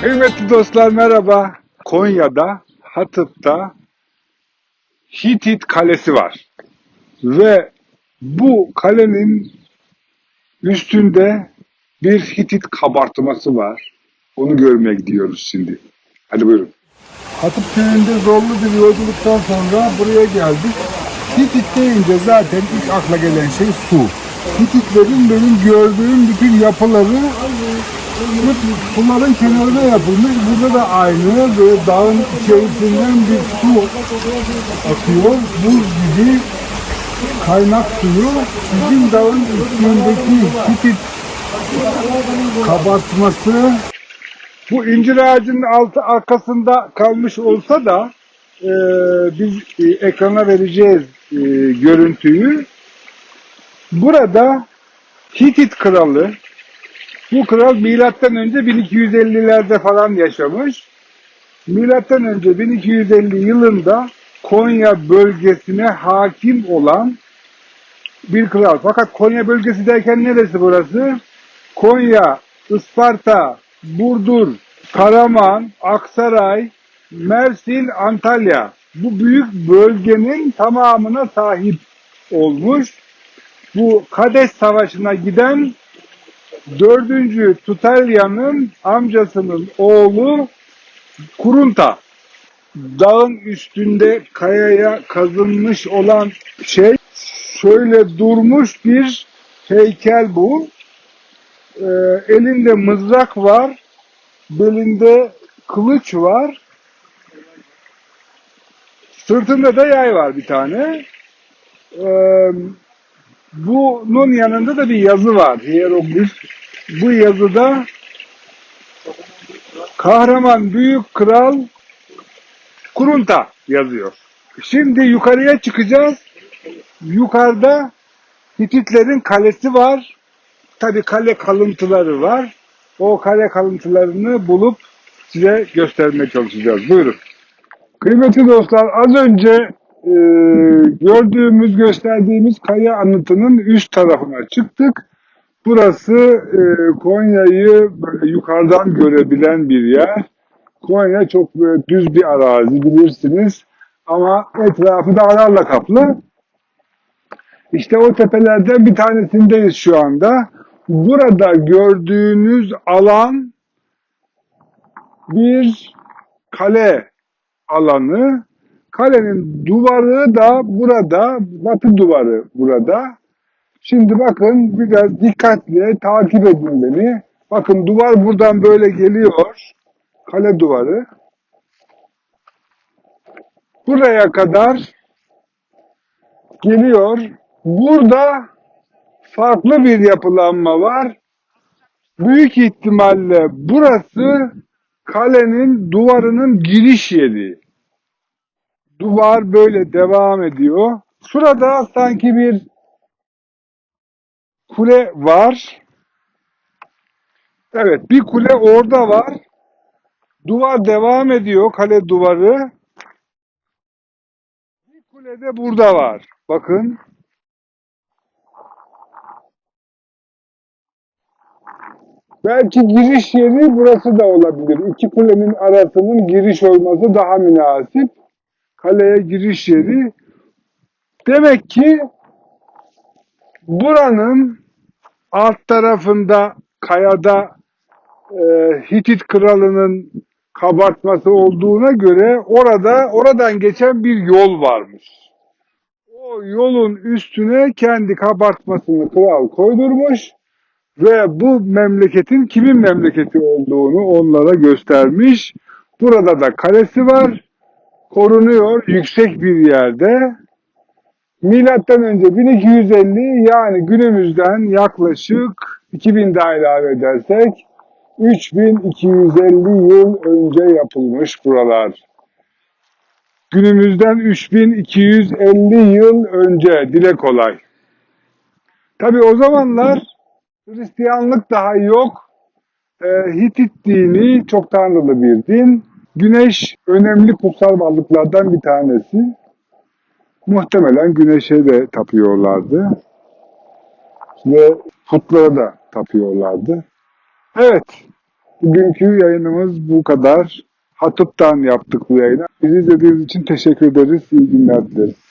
Kıymetli dostlar merhaba. Konya'da, Hatıp'ta Hitit Kalesi var. Ve bu kalenin üstünde bir Hitit kabartması var. Onu görmeye gidiyoruz şimdi. Hadi buyurun. Hatıp köyünde zorlu bir yolculuktan sonra buraya geldik. Hitit deyince zaten ilk akla gelen şey su. Hititlerin benim gördüğüm bütün yapıları hep suların kenarına yapılmış. Burada da aynı böyle dağın içerisinden bir su akıyor. Buz gibi kaynak suyu bizim dağın üstündeki Hitit kabartması bu incir ağacının altı arkasında kalmış olsa da e, biz e, ekrana vereceğiz e, görüntüyü. Burada Hitit kralı bu kral milattan önce 1250'lerde falan yaşamış. Milattan önce 1250 yılında Konya bölgesine hakim olan bir kral. Fakat Konya bölgesi derken neresi burası? Konya, Isparta, Burdur, Karaman, Aksaray, Mersin, Antalya. Bu büyük bölgenin tamamına sahip olmuş. Bu Kades Savaşı'na giden 4. Tutalya'nın amcasının oğlu Kurunta. Dağın üstünde kayaya kazınmış olan şey şöyle durmuş bir heykel bu. Ee, elinde mızrak var, belinde kılıç var, sırtında da yay var bir tane. Ee, bunun yanında da bir yazı var, hieroglif. Bu yazıda kahraman büyük kral Kurunta yazıyor. Şimdi yukarıya çıkacağız. Yukarıda Hititlerin kalesi var. Tabi kale kalıntıları var. O kale kalıntılarını bulup size göstermeye çalışacağız. Buyurun. Kıymetli dostlar az önce e, gördüğümüz, gösterdiğimiz kaya anıtının üst tarafına çıktık. Burası e, Konya'yı yukarıdan görebilen bir yer. Konya çok böyle düz bir arazi bilirsiniz. Ama etrafı dağlarla kaplı. İşte o tepelerden bir tanesindeyiz şu anda. Burada gördüğünüz alan bir kale alanı. Kalenin duvarı da burada, batı duvarı burada. Şimdi bakın biraz dikkatli takip edin beni. Bakın duvar buradan böyle geliyor. Kale duvarı. Buraya kadar geliyor. Burada farklı bir yapılanma var. Büyük ihtimalle burası kalenin duvarının giriş yeri. Duvar böyle devam ediyor. Şurada sanki bir kule var. Evet bir kule orada var. Duvar devam ediyor kale duvarı. Bir kule de burada var. Bakın. Belki giriş yeri burası da olabilir. İki kulenin arasının giriş olması daha münasip. Kaleye giriş yeri. Demek ki buranın alt tarafında kayada e, Hitit kralının kabartması olduğuna göre orada oradan geçen bir yol varmış. O yolun üstüne kendi kabartmasını kral koydurmuş ve bu memleketin kimin memleketi olduğunu onlara göstermiş. Burada da kalesi var. Korunuyor yüksek bir yerde. Milattan önce 1250 yani günümüzden yaklaşık 2000 daha ilave edersek 3250 yıl önce yapılmış buralar. Günümüzden 3250 yıl önce dile kolay. Tabi o zamanlar Hristiyanlık daha yok. Ee, Hitit dini çok tanrılı bir din. Güneş önemli kutsal varlıklardan bir tanesi. Muhtemelen güneşe de tapıyorlardı. Ve putlara da tapıyorlardı. Evet. Bugünkü yayınımız bu kadar. Hatip'ten yaptık bu yayını. Bizi izlediğiniz için teşekkür ederiz. İyi günler dileriz.